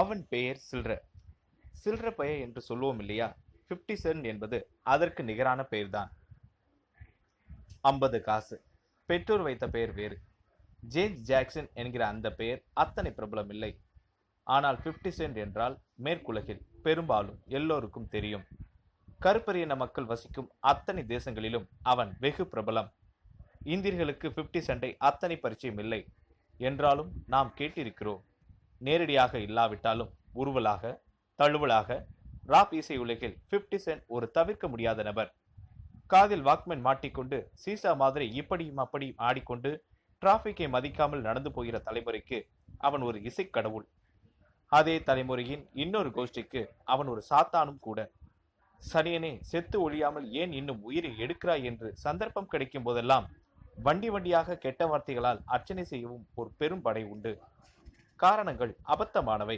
அவன் பெயர் சில்ற. சில்ற பெயர் என்று சொல்லுவோம் இல்லையா? ஃபிஃப்டி சென்ட் என்பது அதற்கு நிகரான பெயர்தான். ஐம்பது காசு. பெற்றோர் வைத்த பெயர் வேறு. ஜேம்ஸ் ஜாக்சன் என்கிற அந்த பெயர் அத்தனை பிரபலம் இல்லை. ஆனால் ஃபிஃப்டி சென்ட் என்றால் மேற்குலகில் பெரும்பாலும் எல்லோருக்கும் தெரியும். கருப்பரியன மக்கள் வசிக்கும் அத்தனை தேசங்களிலும் அவன் வெகு பிரபலம். இந்தியர்களுக்கு ஃபிஃப்டி சென்டை அத்தனை பரிச்சயம் இல்லை. என்றாலும் நாம் கேட்டிருக்கிறோம். நேரடியாக இல்லாவிட்டாலும் உருவலாக தழுவலாக ராப் இசை உலகில் பிப்டி சென்ட் ஒரு தவிர்க்க முடியாத நபர். காதில் வாக்மேன் மாட்டிக்கொண்டு சீசா மாதிரி இப்படியும் அப்படியும் ஆடிக்கொண்டு டிராஃபிக்கை மதிக்காமல் நடந்து போகிற தலைமுறைக்கு அவன் ஒரு இசைக்கடவுள் அதே தலைமுறையின் இன்னொரு கோஷ்டிக்கு அவன் ஒரு சாத்தானும் கூட. சனியனே செத்து ஒழியாமல் ஏன் இன்னும் உயிரை எடுக்கிறாய் என்று சந்தர்ப்பம் கிடைக்கும் போதெல்லாம் வண்டி வண்டியாக கெட்ட வார்த்தைகளால் அர்ச்சனை செய்யவும் ஒரு பெரும் படை உண்டு. காரணங்கள் அபத்தமானவை.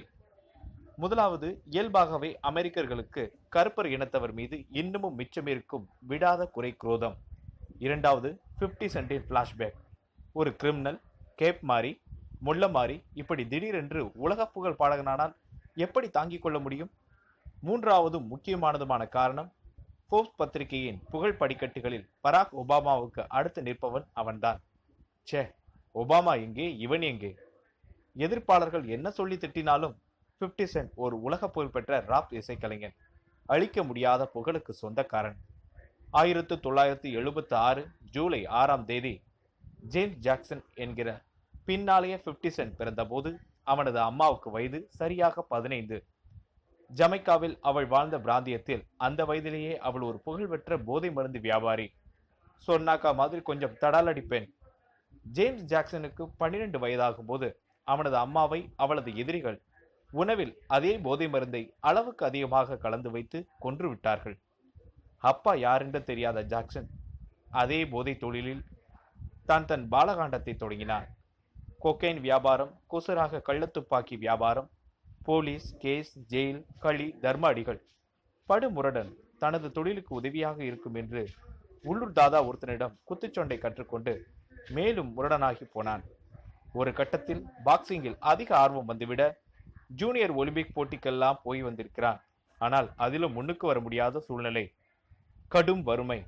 முதலாவது இயல்பாகவே அமெரிக்கர்களுக்கு கருப்பர் இனத்தவர் மீது இன்னமும் மிச்சமிருக்கும் விடாத குறை குரோதம். இரண்டாவது 50 சென்டின் ஃப்ளாஷ்பேக் ஒரு கிரிமினல் கேப் மாறி முள்ள மாறி இப்படி திடீரென்று உலக புகழ் பாடகனானால் எப்படி தாங்கிக் கொள்ள முடியும்? மூன்றாவதும் முக்கியமானதுமான காரணம் ஃபோர்ஸ் பத்திரிகையின் புகழ் படிக்கட்டுகளில் பராக் ஒபாமாவுக்கு அடுத்து நிற்பவன் அவன்தான். ச்சே ஒபாமா எங்கே இவன் எங்கே? எதிர்ப்பாளர்கள் என்ன சொல்லி திட்டினாலும் 50 சென்ட் ஒரு உலக புகழ்பெற்ற ராப் இசைக்கலைஞன். அழிக்க முடியாத புகழுக்கு சொந்தக்காரன். ஆயிரத்து தொள்ளாயிரத்து எழுபத்தி ஆறு ஜூலை ஆறாம் தேதி ஜேம்ஸ் ஜாக்சன் என்கிற பின்னாலேயே 50 சென்ட் பிறந்தபோது அவனது அம்மாவுக்கு வயது சரியாக பதினைந்து. ஜமைக்காவில் அவள் வாழ்ந்த பிராந்தியத்தில் அந்த வயதிலேயே அவள் ஒரு புகழ்பெற்ற போதை மருந்து வியாபாரி. சொன்னாக்கா மாதிரி கொஞ்சம் தடாலடிப்பேன் ஜேம்ஸ் ஜாக்சனுக்கு பன்னிரண்டு வயதாகும் போது அவனது அம்மாவை அவளது எதிரிகள் உணவில் அதே போதை மருந்தை அளவுக்கு அதிகமாக கலந்து வைத்து கொன்று விட்டார்கள். அப்பா யாரென்று தெரியாத ஜாக்சன் அதே போதை தொழிலில் தான் தன் பாலகாண்டத்தை தொடங்கினான். கொக்கைன் வியாபாரம் குசராக கள்ளத்துப்பாக்கி வியாபாரம் போலீஸ் கேஸ் ஜெயில் களி தர்ம அடிகள். படுமுரடன் தனது தொழிலுக்கு உதவியாக இருக்கும் என்று உள்ளூர் தாதா ஒருத்தனிடம் குத்துச்சொண்டை கற்றுக்கொண்டு மேலும் முரடனாகி போனான். ஒரு கட்டத்தில் பாக்ஸிங்கில் அதிக ஆர்வம் வந்துவிட ஜூனியர் ஒலிம்பிக் போட்டிக்கெல்லாம் போய் வந்திருக்கிறான். ஆனால் அதிலும் முன்னுக்கு வர முடியாத சூழ்நிலை. கடும் வறுமை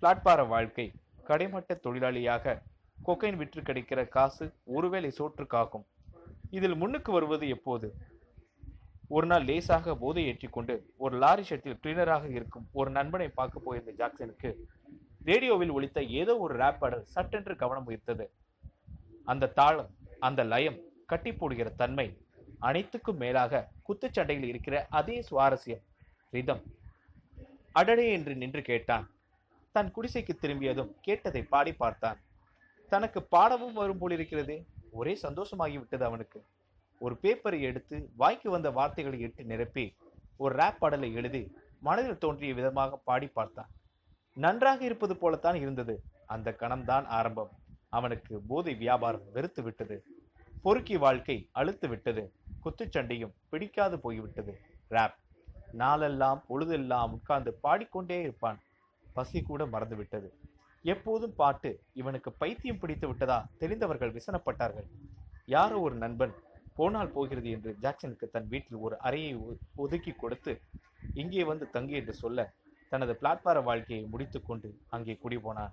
பிளாட்பார வாழ்க்கை கடைமட்ட தொழிலாளியாக கொக்கைன் விற்று கிடைக்கிற காசு ஒருவேளை சோற்றுக்காகும் இதில் முன்னுக்கு வருவது எப்போது? ஒரு நாள் லேசாக போதை ஏற்றிக்கொண்டு ஒரு லாரி ஷெட்டில் கிளீனராக இருக்கும் ஒரு நண்பனை பார்க்க போயிருந்த ஜாக்சனுக்கு ரேடியோவில் ஒழித்த ஏதோ ஒரு ரேப் பாடல் சட்டென்று கவனம் ஈர்த்தது. அந்த தாளம் அந்த லயம் கட்டி போடுகிற தன்மை அனைத்துக்கும் மேலாக குத்துச்சண்டையில் இருக்கிற அதே சுவாரஸ்யம் ரிதம். அடடே என்று நின்று கேட்டான். தன் குடிசைக்கு திரும்பியதும் கேட்டதை பாடி பார்த்தான். தனக்கு பாடவும் வரும் போல் இருக்கிறதே ஒரே சந்தோஷமாகிவிட்டது அவனுக்கு. ஒரு பேப்பரை எடுத்து வாய்க்கு வந்த வார்த்தைகளை இட்டு நிரப்பி ஒரு ரேப் பாடலை எழுதி மனதில் தோன்றிய விதமாக பாடி பார்த்தான். நன்றாக இருப்பது போலத்தான் இருந்தது. அந்த கணம்தான் ஆரம்பம். அவனுக்கு போதை வியாபாரம் வெறுத்து விட்டது. பொறுக்கி வாழ்க்கை அழுத்து விட்டது. குத்துச்சண்டையும் பிடிக்காது போய்விட்டது. ரேப் நாளெல்லாம் பொழுதெல்லாம் உட்கார்ந்து பாடிக்கொண்டே இருப்பான். பசி கூட மறந்து விட்டது எப்போதும் பாட்டு இவனுக்கு பைத்தியம் பிடித்து விட்டதா தெரிந்தவர்கள் விசனப்பட்டார்கள். யாரோ ஒரு நண்பன் போனால் போகிறது என்று ஜாக்சனுக்கு தன் வீட்டில் ஒரு அறையை ஒ- ஒதுக்கி கொடுத்து இங்கே வந்து தங்கு என்று சொல்ல தனது பிளாட்பார வாழ்க்கையை முடித்துக்கொண்டு அங்கே குடி போனான்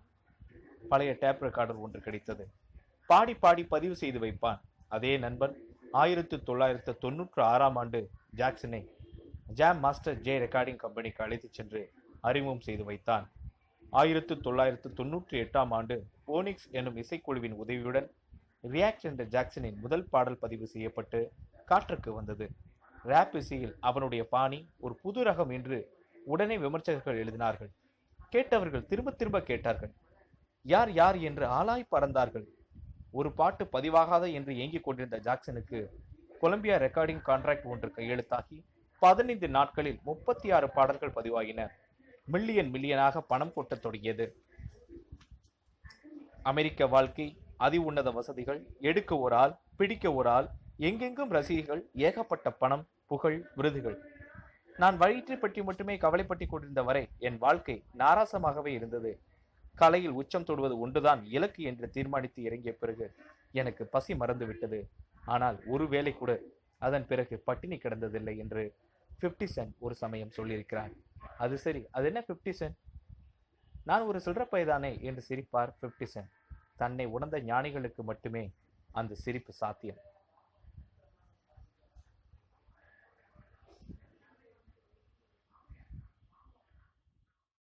பழைய டேப் ரெக்கார்டர் ஒன்று கிடைத்தது. பாடி பாடி பதிவு செய்து வைப்பான். அதே நண்பன் ஆயிரத்து தொள்ளாயிரத்து தொண்ணூற்று ஆறாம் ஆண்டு ஜாக்சனை ஜாம் மாஸ்டர் ஜே ரெக்கார்டிங் கம்பெனிக்கு அழைத்துச் சென்று அறிமுகம் செய்து வைத்தான். ஆயிரத்து தொள்ளாயிரத்து தொண்ணூற்றி எட்டாம் ஆண்டு போனிக்ஸ் என்னும் இசைக்குழுவின் உதவியுடன் ரியாக்ட் என்ற ஜாக்சனின் முதல் பாடல் பதிவு செய்யப்பட்டு காற்றுக்கு வந்தது. ரேப் இசையில் அவனுடைய பாணி ஒரு புது ரகம் என்று உடனே விமர்சகர்கள் எழுதினார்கள். கேட்டவர்கள் திரும்ப திரும்ப கேட்டார்கள். யார் யார் என்று ஆளாய் பறந்தார்கள். ஒரு பாட்டு பதிவாகாத என்று ஏங்கிக் கொண்டிருந்த ஜாக்சனுக்கு கொலம்பியா ரெக்கார்டிங் கான்ட்ராக்ட் ஒன்று கையெழுத்தாகி பதினைந்து நாட்களில் முப்பத்தி ஆறு பாடல்கள் பதிவாகின. மில்லியன் மில்லியனாக பணம் கொட்டத் தொடங்கியது. அமெரிக்க வாழ்க்கை அதி உன்னத வசதிகள் எடுக்க ஒரு ஆள் பிடிக்க ஒரு ஆள் எங்கெங்கும் ரசிகர்கள் ஏகப்பட்ட பணம் புகழ் விருதுகள். நான் வயிற்றை பற்றி மட்டுமே கவலைப்பட்டுக் கொண்டிருந்த வரை என் வாழ்க்கை நாராசமாகவே இருந்தது. கலையில் உச்சம் தொடுவது ஒன்றுதான் இலக்கு என்று தீர்மானித்து இறங்கிய பிறகு எனக்கு பசி மறந்துவிட்டது. ஆனால் ஒரு வேளை கூட அதன் பிறகு பட்டினி கிடந்ததில்லை என்று ஃபிஃப்டி சென்ட் ஒரு சமயம் சொல்லியிருக்கிறார். அது சரி அது என்ன ஃபிஃப்டி சென்ட் நான் ஒரு சில்லறப்பைதானே என்று சிரிப்பார் ஃபிஃப்டி சென்ட் தன்னை உணர்ந்த ஞானிகளுக்கு மட்டுமே அந்த சிரிப்பு சாத்தியம்.